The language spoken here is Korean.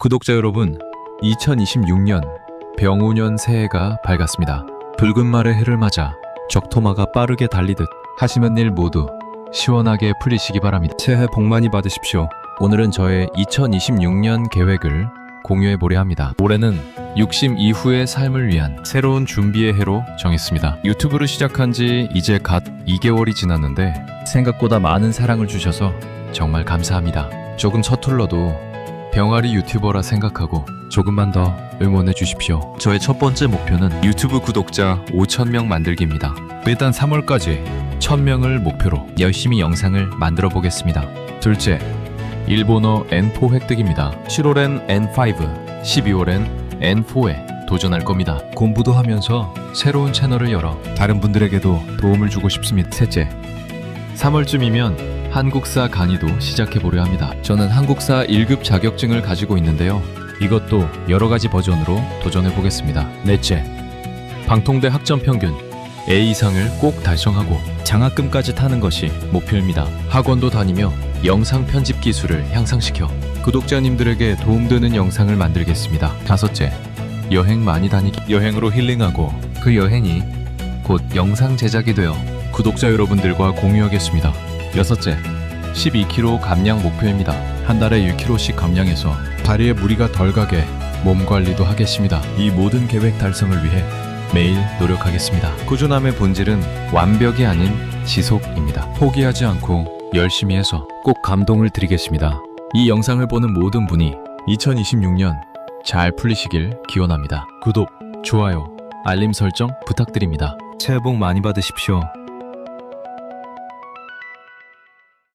구독자 여러분, 2026년 병우년 새해가 밝았습니다. 붉은 말의 해를 맞아 적토마가 빠르게 달리듯 하시는 일 모두 시원하게 풀리시기 바랍니다. 새해 복 많이 받으십시오. 오늘은 저의 2026년 계획을 공유해 보려 합니다. 올해는 60 이후의 삶을 위한 새로운 준비의 해로 정했습니다. 유튜브를 시작한 지 이제 갓 2개월이 지났는데 생각보다 많은 사랑을 주셔서 정말 감사합니다. 조금 서툴러도 병아리 유튜버라 생각하고 조금만 더 응원해 주십시오. 저의 첫 번째 목표는 유튜브 구독자 5,000명 만들기입니다. 일단 3월까지 1,000명을 목표로 열심히 영상을 만들어 보겠습니다. 둘째, 일본어 N4 획득입니다. 7월엔 N5, 12월엔 N4에 도전할 겁니다. 공부도 하면서 새로운 채널을 열어 다른 분들에게도 도움을 주고 싶습니다. 셋째, 3월쯤이면 한국사 강의도 시작해 보려 합니다. 저는 한국사 1급 자격증을 가지고 있는데요. 이것도 여러 가지 버전으로 도전해 보겠습니다. 넷째, 방통대 학점 평균 A 이상을 꼭 달성하고 장학금까지 타는 것이 목표입니다. 학원도 다니며 영상 편집 기술을 향상시켜 구독자님들에게 도움되는 영상을 만들겠습니다. 다섯째, 여행 많이 다니기. 여행으로 힐링하고 그 여행이 곧 영상 제작이 되어 구독자 여러분들과 공유하겠습니다. 여섯째, 12kg 감량 목표입니다. 한 달에 1kg씩 감량해서 다리에 무리가 덜 가게 몸 관리도 하겠습니다. 이 모든 계획 달성을 위해 매일 노력하겠습니다. 꾸준함의 본질은 완벽이 아닌 지속입니다. 포기하지 않고 열심히 해서 꼭 감동을 드리겠습니다. 이 영상을 보는 모든 분이 2026년 잘 풀리시길 기원합니다. 구독, 좋아요, 알림 설정 부탁드립니다. 새해 복 많이 받으십시오.